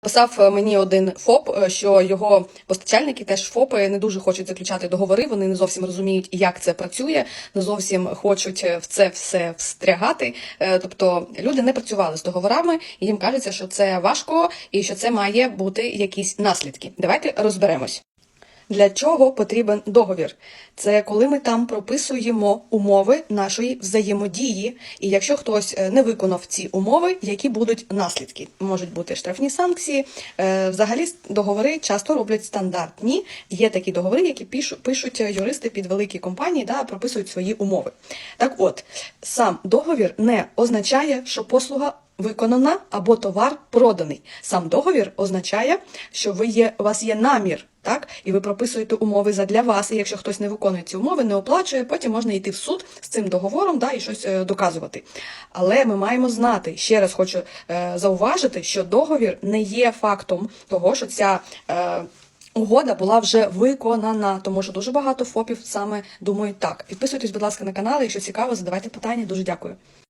Писав е, мені один ФОП, е, що його постачальники теж ФОПи не дуже хочуть заключати договори. Вони не зовсім розуміють, як це працює, не зовсім хочуть е, в це все встрягати. Тобто люди не працювали з договорами, і їм кажеться, що це важко і що це має бути якісь наслідки. Давайте розберемось. Для чого потрібен договір? Це коли ми там прописуємо умови нашої взаємодії, і якщо хтось е, не виконав ці умови, які будуть наслідки? Можуть бути штрафні санкції. Е, Взагалі договори часто роблять стандартні. Є такі договори, які пишуть е, юристи під великі компанії, да, прописують свої умови. Так от, сам договір не означає, що послуга виконана або товар проданий. Сам договір означає, що ви є, у вас є намір, так? І ви прописуєте умови задля вас. І якщо хтось не виконує ці умови, не оплачує, потім можна йти в суд з цим договором да, і щось е, доказувати. Але ми маємо знати, ще раз хочу е, зауважити, що договір не є фактом того, що ця. Е, Угода була вже виконана, тому що дуже багато ФОПів саме думають так. Підписуйтесь, будь ласка, на канал. Якщо цікаво, задавайте питання. Дуже дякую.